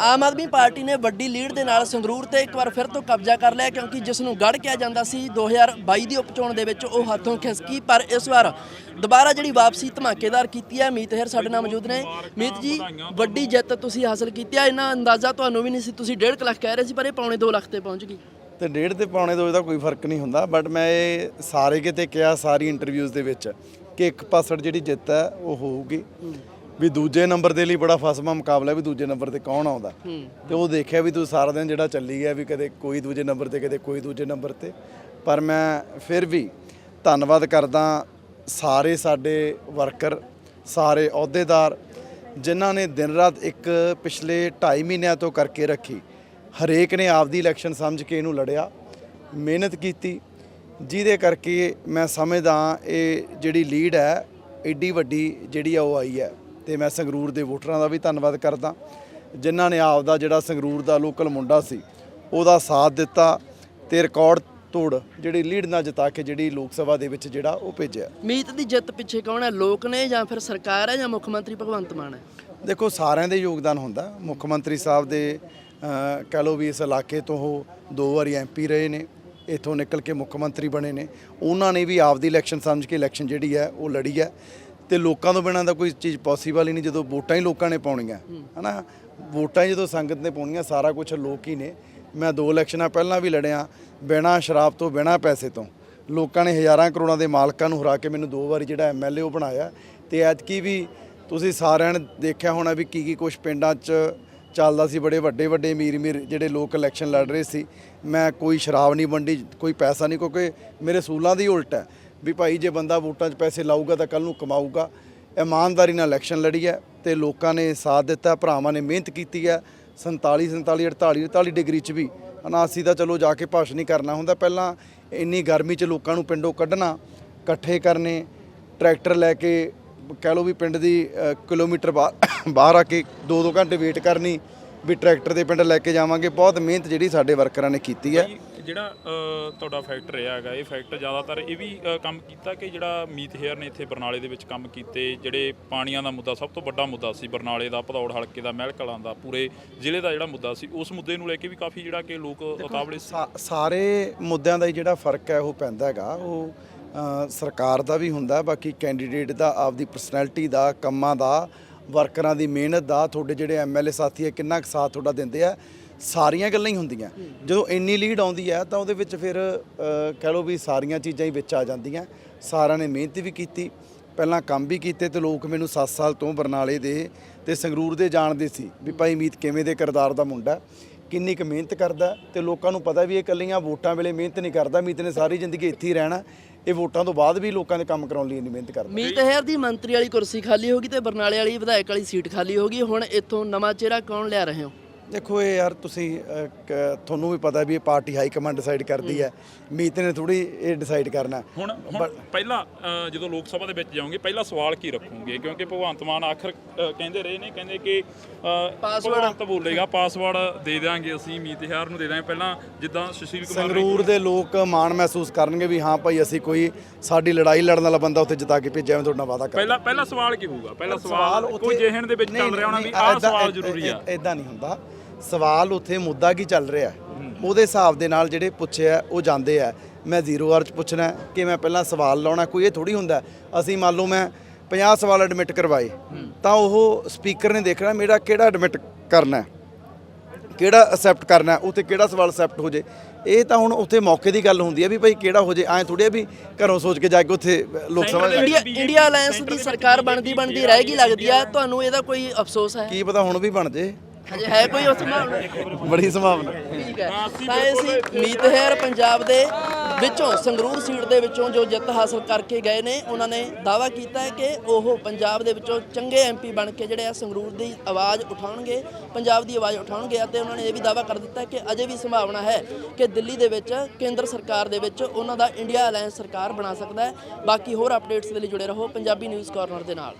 Aam Aadmi party ਨੇ ਵੱਡੀ lead ਦੇ ਨਾਲ ਸੰਗਰੂਰ ਤੇ ਇੱਕ ਵਾਰ ਫਿਰ ਤੋਂ ਕਬਜ਼ਾ ਕਰ ਲਿਆ ਕਿਉਂਕਿ ਜਿਸ ਨੂੰ ਗੜ ਕਿਹਾ ਜਾਂਦਾ ਸੀ 2022 ਦੀ ਉਪਚੋਣ ਦੇ ਵਿੱਚ ਉਹ ਹੱਥੋਂ ਖਿਸਕੀ, ਪਰ ਇਸ ਵਾਰ ਦੁਬਾਰਾ ਜਿਹੜੀ ਵਾਪਸੀ ਧਮਾਕੇਦਾਰ ਕੀਤੀ ਹੈ, ਮੀਤ ਹੈਰ ਸਾਡੇ ਨਾਲ ਮੌਜੂਦ ਨੇ। ਮੀਤ ਜੀ, ਵੱਡੀ ਜਿੱਤ ਤੁਸੀਂ ਹਾਸਲ ਕੀਤੀ ਹੈ। ਇਹਨਾਂ ਅੰਦਾਜ਼ਾ ਤੁਹਾਨੂੰ ਵੀ ਨਹੀਂ ਸੀ, ਤੁਸੀਂ 1.5 ਲੱਖ ਕਹਿ ਰਹੇ ਸੀ, ਪਰ ਇਹ ਪੌਣੇ 2 ਲੱਖ ਤੇ ਪਹੁੰਚ ਗਈ। ਤੇ ਡੇਢ ਤੇ ਪੌਣੇ ਦੋ ਦਾ ਕੋਈ ਫ਼ਰਕ ਨਹੀਂ ਹੁੰਦਾ ਬਟ ਮੈਂ ਇਹ ਸਾਰੇ ਕਿਤੇ ਕਿਹਾ, ਸਾਰੀ ਇੰਟਰਵਿਊਜ਼ ਦੇ ਵਿੱਚ ਕਿ ਇੱਕ ਪਾਸੜ ਜਿਹੜੀ ਜਿੱਤ ਹੈ, ਉਹ ਹੋਊਗੀ। ਵੀ ਦੂਜੇ ਨੰਬਰ ਦੇ ਲਈ ਬੜਾ ਫਸਮਾ ਮੁਕਾਬਲਾ ਵੀ ਦੂਜੇ ਨੰਬਰ ਤੇ ਕੌਣ ਆਉਂਦਾ। ਤੇ ਉਹ ਦੇਖਿਆ ਵੀ ਤੂੰ ਸਾਰਾ ਦਿਨ ਜਿਹੜਾ ਚੱਲੀ ਗਿਆ ਵੀ ਕਦੇ ਕੋਈ ਦੂਜੇ ਨੰਬਰ ਤੇ ਕਦੇ ਕੋਈ ਦੂਜੇ ਨੰਬਰ ਤੇ। ਪਰ ਮੈਂ ਫਿਰ ਵੀ ਧੰਨਵਾਦ ਕਰਦਾ ਸਾਰੇ ਸਾਡੇ ਵਰਕਰ ਸਾਰੇ ਅਹੁਦੇਦਾਰ ਜਿਨ੍ਹਾਂ ਨੇ ਦਿਨ ਰਾਤ ਇੱਕ ਪਿਛਲੇ 2.5 ਮਹੀਨਿਆਂ ਤੋਂ ਕਰਕੇ ਰੱਖੀ। ਹਰੇਕ ਨੇ ਆਪਦੀ ਇਲੈਕਸ਼ਨ ਸਮਝ ਕੇ ਇਹਨੂੰ ਲੜਿਆ ਮਿਹਨਤ ਕੀਤੀ। ਜਿਹਦੇ ਕਰਕੇ ਮੈਂ ਸਮਝਦਾ ਇਹ ਜਿਹੜੀ ਲੀਡ ਹੈ ਏਡੀ ਵੱਡੀ ਜਿਹੜੀ ਆ ਉਹ ਆਈ ਹੈ। ਤੇ ਮੈਂ ਸੰਗਰੂਰ ਦੇ ਵੋਟਰਾਂ ਦਾ ਵੀ ਧੰਨਵਾਦ ਕਰਦਾ। ਜਿਨ੍ਹਾਂ ਨੇ ਆਪਦਾ ਜਿਹੜਾ ਸੰਗਰੂਰ ਦਾ ਲੋਕਲ ਮੁੰਡਾ ਸੀ ਉਹਦਾ ਸਾਥ ਦਿੱਤਾ ਤੇ ਰਿਕਾਰਡ ਤੋੜ ਜਿਹੜੀ ਲੀਡ ਨਾਲ ਜਿਤਾ ਕੇ ਜਿਹੜੀ ਲੋਕ ਸਭਾ ਦੇ ਵਿੱਚ ਜਿਹੜਾ ਉਹ ਭੇਜਿਆ। ਮੀਤ ਦੀ ਜਿੱਤ ਪਿੱਛੇ ਕੌਣ ਹੈ? ਲੋਕ ਨੇ ਜਾਂ ਫਿਰ ਸਰਕਾਰ ਹੈ ਜਾਂ ਮੁੱਖ ਮੰਤਰੀ ਭਗਵੰਤ ਮਾਨ ਹੈ? ਦੇਖੋ ਸਾਰਿਆਂ ਦੇ ਯੋਗਦਾਨ ਹੁੰਦਾ। ਮੁੱਖ ਮੰਤਰੀ ਸਾਹਿਬ ਦੇ ਕਹਿ ਲਓ ਵੀ ਇਸ ਇਲਾਕੇ ਤੋਂ ਉਹ ਦੋ ਵਾਰੀ ਐਮਪੀ ਰਹੇ ਨੇ ਇੱਥੋਂ ਨਿਕਲ ਕੇ ਮੁੱਖ ਮੰਤਰੀ ਬਣੇ ਨੇ। ਉਹਨਾਂ ਨੇ ਵੀ ਆਪਦੀ ਇਲੈਕਸ਼ਨ ਸਮਝ ਕੇ ਇਲੈਕਸ਼ਨ ਜਿਹੜੀ ਹੈ ਉਹ ਲੜੀ ਹੈ। ਤੇ ਲੋਕਾਂ ਤੋਂ ਬਿਨਾਂ ਦਾ ਕੋਈ ਚੀਜ਼ ਪੋਸੀਬਲ ਹੀ ਨਹੀਂ ਜਦੋਂ ਵੋਟਾਂ ਹੀ ਲੋਕਾਂ ਨੇ ਪਾਉਣੀਆਂ। ਹਨਾ? ਵੋਟਾਂ ਹੀ ਜਦੋਂ ਸੰਗਤ ਨੇ ਪਾਉਣੀਆਂ ਸਾਰਾ ਕੁਝ ਲੋਕ ਹੀ ਨੇ। ਮੈਂ ਦੋ ਇਲੈਕਸ਼ਨਾਂ ਪਹਿਲਾਂ ਵੀ ਲੜਿਆ ਬਿਨਾਂ ਸ਼ਰਾਬ ਤੋਂ ਬਿਨਾਂ ਪੈਸੇ ਤੋਂ। ਲੋਕਾਂ ਨੇ ਹਜ਼ਾਰਾਂ ਕਰੋੜਾਂ ਦੇ ਮਾਲਕਾਂ ਨੂੰ ਹਰਾ ਕੇ ਮੈਨੂੰ ਦੋ ਵਾਰੀ ਜਿਹੜਾ ਐਮਐਲਏ ਉਹ ਬਣਾਇਆ। ਤੇ ਐਤਕੀ ਵੀ ਤੁਸੀਂ ਸਾਰਿਆਂ ਨੇ ਦੇਖਿਆ ਹੋਣਾ ਵੀ ਕੀ ਕੀ ਕੁਝ ਪਿੰਡਾਂ 'ਚ ਚੱਲਦਾ ਸੀ। ਬੜੇ ਵੱਡੇ ਵੱਡੇ ਅਮੀਰ ਅਮੀਰ ਜਿਹੜੇ ਲੋਕ ਇਲੈਕਸ਼ਨ ਲੜ ਰਹੇ ਸੀ। ਮੈਂ ਕੋਈ ਸ਼ਰਾਬ ਨਹੀਂ ਵੰਡੀ ਕੋਈ ਪੈਸਾ ਨਹੀਂ ਕਿਉਂਕਿ ਮੇਰੇ ਸੂਲਾਂ ਦੀ ਉਲਟ ਹੈ। ਵੀ ਭਾਈ ਜੇ ਬੰਦਾ ਵੋਟਾਂ 'ਚ ਪੈਸੇ ਲਾਊਗਾ ਤਾਂ ਕੱਲ ਨੂੰ ਕਮਾਊਗਾ। ਇਮਾਨਦਾਰੀ ਨਾਲ ਇਲੈਕਸ਼ਨ ਲੜੀ ਹੈ ਤੇ ਲੋਕਾਂ ਨੇ ਸਾਥ ਦਿੱਤਾ, ਭਰਾਵਾਂ ਨੇ ਮਿਹਨਤ ਕੀਤੀ ਹੈ। 47 47 48 48 ਡਿਗਰੀ 'ਚ ਵੀ। ਹਨਾ ਅਸੀਂ ਤਾਂ ਚਲੋ ਜਾ ਕੇ ਭਾਸ਼ਣ ਹੀ ਕਰਨਾ ਹੁੰਦਾ। ਪਹਿਲਾਂ ਇੰਨੀ ਗਰਮੀ 'ਚ ਲੋਕਾਂ ਨੂੰ ਪਿੰਡੋਂ ਕੱਢਣਾ, ਇਕੱਠੇ ਕਰਨੇ, ਟਰੈਕਟਰ ਲੈ ਕੇ ਕਹਿ ਲਓ ਵੀ ਪਿੰਡ ਦੀ ਕਿਲੋਮੀਟਰ ਬਾਹਰ ਬਾਹਰ ਆ ਕੇ 2-2 ਘੰਟੇ ਵੇਟ ਕਰਨੀ, ਵੀ ਟਰੈਕਟਰ ਦੇ ਪਿੰਡ ਲੈ ਕੇ ਜਾਵਾਂਗੇ। ਬਹੁਤ ਮਿਹਨਤ ਜਿਹੜੀ ਸਾਡੇ ਵਰਕਰਾਂ ਨੇ ਕੀਤੀ ਹੈ। ਜਿਹੜਾ ਤੁਹਾਡਾ ਫੈਕਟਰ ਰਿਹਾ ਹੈਗਾ ਇਹ ਫੈਕਟਰ ਜ਼ਿਆਦਾਤਰ ਇਹ ਵੀ ਕੰਮ ਕੀਤਾ ਕਿ ਜਿਹੜਾ ਮੀਤ ਹੇਅਰ ਨੇ ਇੱਥੇ ਬਰਨਾਲੇ ਦੇ ਵਿੱਚ ਕੰਮ ਕੀਤੇ ਜਿਹੜੇ ਪਾਣੀਆਂ ਦਾ ਮੁੱਦਾ ਸਭ ਤੋਂ ਵੱਡਾ ਮੁੱਦਾ ਸੀ ਬਰਨਾਲੇ ਦਾ ਭਦੌੜ ਹਲਕੇ ਦਾ ਮਹਿਲ ਕਲਾਂ ਦਾ ਪੂਰੇ ਜ਼ਿਲ੍ਹੇ ਦਾ ਜਿਹੜਾ ਮੁੱਦਾ ਸੀ ਉਸ ਮੁੱਦੇ ਨੂੰ ਲੈ ਕੇ ਵੀ ਕਾਫੀ ਜਿਹੜਾ ਕਿ ਲੋਕ ਉਤਾਵਲੇ ਸਾਰੇ ਮੁੱਦਿਆਂ ਦਾ ਜਿਹੜਾ ਫ਼ਰਕ ਹੈ ਉਹ ਪੈਂਦਾ ਹੈਗਾ ਉਹ ਸਰਕਾਰ ਦਾ ਵੀ ਹੁੰਦਾ ਬਾਕੀ ਕੈਂਡੀਡੇਟ ਦਾ ਆਪਦੀ ਪਰਸਨੈਲਿਟੀ ਦਾ ਕੰਮਾਂ ਦਾ ਵਰਕਰਾਂ ਦੀ ਮਿਹਨਤ ਦਾ ਤੁਹਾਡੇ ਜਿਹੜੇ ਐਮਐਲਏ ਸਾਥੀ ਹੈ ਕਿੰਨਾ ਕੁ ਸਾਥ ਤੁਹਾਡਾ ਦਿੰਦੇ ਆ ਸਾਰੀਆਂ ਗੱਲਾਂ ਹੀ ਹੁੰਦੀਆਂ। ਜਦੋਂ ਇੰਨੀ ਲੀਡ ਆਉਂਦੀ ਹੈ, ਤਾਂ ਉਹਦੇ ਵਿੱਚ ਫਿਰ ਕਹਿ ਲਓ ਵੀ ਸਾਰੀਆਂ ਚੀਜ਼ਾਂ ਹੀ ਵਿੱਚ ਆ ਜਾਂਦੀਆਂ। ਸਾਰਿਆਂ ਨੇ ਮਿਹਨਤ ਵੀ ਕੀਤੀ। ਪਹਿਲਾਂ ਕੰਮ ਵੀ ਕੀਤੇ ਤੇ ਲੋਕ ਮੈਨੂੰ 7 ਸਾਲ ਤੋਂ ਬਰਨਾਲੇ ਦੇ ਤੇ ਸੰਗਰੂਰ ਦੇ ਜਾਣਦੇ ਸੀ ਵੀ ਭਾਈ ਮੀਤ ਕਿਵੇਂ ਦੇ ਕਿਰਦਾਰ ਦਾ ਮੁੰਡਾ ਕਿੰਨੀ ਕੁ ਮਿਹਨਤ ਕਰਦਾ ਤੇ ਲੋਕਾਂ ਨੂੰ ਪਤਾ ਵੀ ਇਹ ਇਕੱਲੀਆਂ ਵੋਟਾਂ ਵੇਲੇ ਮਿਹਨਤ ਨਹੀਂ ਕਰਦਾ। ਮੀਤ ਨੇ ਸਾਰੀ ਜ਼ਿੰਦਗੀ ਇੱਥੇ ਹੀ ਰਹਿਣਾ। ਇਹ ਵੋਟਾਂ ਤੋਂ ਬਾਅਦ ਵੀ ਲੋਕਾਂ ਦੇ ਕੰਮ ਕਰਾਉਣ ਲਈ ਇੰਨੀ ਮਿਹਨਤ ਕਰਦਾ। ਮੀਤ ਹੈਰ ਦੀ ਮੰਤਰੀ ਵਾਲੀ ਕੁਰਸੀ ਖਾਲੀ ਹੋ ਗਈ ਤੇ ਬਰਨਾਲੇ ਵਾਲੀ ਵਿਧਾਇਕ ਵਾਲੀ ਸੀਟ ਖਾਲੀ ਹੋ ਗਈ। ਹੁਣ ਇੱਥੋਂ ਨਵਾਂ ਚਿਹਰਾ ਕੌਣ ਲਿਆ ਰਹੇ ਹੋ? ਦੇਖੋ ਇਹ ਯਾਰ ਤੁਸੀਂ ਅਹ, ਕ- ਤੁਹਾਨੂੰ ਵੀ ਪਤਾ ਵੀ ਇਹ ਪਾਰਟੀ ਹਾਈ ਕਮਾਂਡ ਡਿਸਾਈਡ ਕਰਦੀ ਹੈ। ਮੀਤ ਨੇ ਥੋੜੀ ਇਹ ਡਿਸਾਈਡ ਕਰਨਾ। ਹੁਣ ਹੁਣ ਪਹਿਲਾਂ ਅ, ਜਦੋਂ ਲੋਕ ਸਭਾ ਦੇ ਵਿੱਚ ਜਾਓਗੇ ਪਹਿਲਾ ਸਵਾਲ ਕੀ ਰੱਖੋਗੇ? ਕਿਉਂਕਿ ਭਗਵੰਤ ਮਾਨ ਆਖਰ ਅ, ਕਹਿੰਦੇ ਰਹੇ ਨੇ ਕਹਿੰਦੇ ਕਿ ਅ, ਭਗਵੰਤ ਬੋਲੇਗਾ ਪਾਸਵਰਡ ਦੇ ਦਿਆਂਗੇ ਅਸੀਂ ਮੀਤ ਹੇਅਰ ਨੂੰ ਦੇ ਦਾਂਗੇ ਪਹਿਲਾਂ ਜਿੱਦਾਂ ਸੁਸ਼ੀਲ ਕੁਮਾਰ ਨੇ ਸੰਗਰੂਰ ਦੇ ਲੋਕ ਮਾਣ ਮਹਿਸੂਸ ਕਰਨਗੇ ਵੀ ਹਾਂ ਭਾਈ ਅਸੀਂ ਕੋਈ ਸਾਡੀ ਲੜਾਈ ਲੜਨ ਵਾਲਾ ਬੰਦਾ ਉੱਥੇ ਜਿਤਾ ਕੇ ਭੇਜਿਆ ਮੈਂ ਤੁਹਾਡਾ ਵਾਅਦਾ ਕਰਦਾ। ਪਹਿਲਾ ਪਹਿਲਾ ਸਵਾਲ ਕੀ ਹੋਊਗਾ? ਪਹਿਲਾ ਸਵਾਲ ਕੋਈ ਜਿਹਨ ਦੇ ਵਿੱਚ ਚੱਲ ਰਿਹਾ ਹੋਣਾ ਵੀ ਆਹ ਸਵਾਲ ਜ਼ਰੂਰੀ ਆ। ਇਦਾਂ ਨਹੀਂ ਹੁੰਦਾ। ਸਵਾਲ ਉੱਥੇ ਮੁੱਦਾ ਕੀ ਚੱਲ ਰਿਹਾ ਉਹਦੇ ਹਿਸਾਬ ਦੇ ਨਾਲ ਜਿਹੜੇ ਪੁੱਛਿਆ ਉਹ ਜਾਂਦੇ ਆ। ਮੈਂ ਜ਼ੀਰੋ ਆਰ ਚ ਪੁੱਛਣਾ ਕਿ ਮੈਂ ਪਹਿਲਾਂ ਸਵਾਲ ਲਾਉਣਾ ਕੋਈ ਇਹ ਥੋੜੀ ਹੁੰਦਾ ਅਸੀਂ ਮੰਨ ਲਓ ਮੈਂ 50 ਸਵਾਲ ਐਡਮਿਟ ਕਰਵਾਏ ਤਾਂ ਉਹ ਸਪੀਕਰ ਨੇ ਦੇਖਣਾ ਮੇਰਾ ਕਿਹੜਾ ਐਡਮਿਟ ਕਰਨਾ ਕਿਹੜਾ ਅਸੈਪਟ ਕਰਨਾ ਉੱਥੇ ਕਿਹੜਾ ਸਵਾਲ ਅਸੈਪਟ ਹੋ ਜੇ? ਇਹ ਤਾਂ ਹੁਣ ਉੱਥੇ ਮੌਕੇ ਦੀ ਗੱਲ ਹੁੰਦੀ ਹੈ ਵੀ ਭਾਈ ਕਿਹੜਾ ਹੋ ਜੇ? ਐ ਥੋੜੀ ਆ ਵੀ ਘਰੋਂ ਸੋਚ ਕੇ ਜਾ ਕੇ ਉੱਥੇ Lok Sabha India India alliance ਦੀ ਸਰਕਾਰ ਬਣਦੀ ਬਣਦੀ ਰਹੇਗੀ ਲੱਗਦੀ ਆ। ਤੁਹਾਨੂੰ ਇਹਦਾ ਕੋਈ ਅਫਸੋਸ ਹੈ? ਕੀ ਪਤਾ ਹੁਣ ਵੀ ਬਣ ਜੇ। ਹਜੇ ਹੈ ਕੋਈ ਉਸ ਸੰਭਾਵਨਾ? ਬੜੀ ਸੰਭਾਵਨਾ। ਠੀਕ ਹੈ। ਤਾਂ ਮੀਤ ਹੈਰ ਪੰਜਾਬ ਦੇ ਵਿੱਚੋਂ ਸੰਗਰੂਰ ਸੀਟ ਦੇ ਵਿੱਚੋਂ ਜੋ ਜਿੱਤ ਹਾਸਲ ਕਰਕੇ ਗਏ ਨੇ ਉਹਨਾਂ ਨੇ ਦਾਵਾ ਕੀਤਾ ਹੈ ਕਿ ਉਹ ਪੰਜਾਬ ਦੇ ਵਿੱਚੋਂ ਚੰਗੇ ਐਮਪੀ ਬਣ ਕੇ ਜਿਹੜੇ ਆ ਸੰਗਰੂਰ ਦੀ ਆਵਾਜ਼ ਉਠਾਉਣਗੇ ਪੰਜਾਬ ਦੀ ਆਵਾਜ਼ ਉਠਾਉਣਗੇ ਅਤੇ ਉਹਨਾਂ ਨੇ ਇਹ ਵੀ ਦਾਵਾ ਕਰ ਦਿੱਤਾ ਹੈ ਕਿ ਅਜੇ ਵੀ ਸੰਭਾਵਨਾ ਹੈ ਕਿ ਦਿੱਲੀ ਦੇ ਵਿੱਚ ਕੇਂਦਰ ਸਰਕਾਰ ਦੇ ਵਿੱਚ ਉਹਨਾਂ ਦਾ ਇੰਡੀਆ ਅਲਾਈਅੰਸ ਸਰਕਾਰ ਬਣਾ ਸਕਦਾ ਹੈ। ਬਾਕੀ ਹੋਰ ਅਪਡੇਟਸ ਦੇ ਲਈ ਜੁੜੇ ਰਹੋ ਪੰਜਾਬੀ ਨਿਊਜ਼ ਕਾਰਨਰ ਦੇ ਨਾਲ।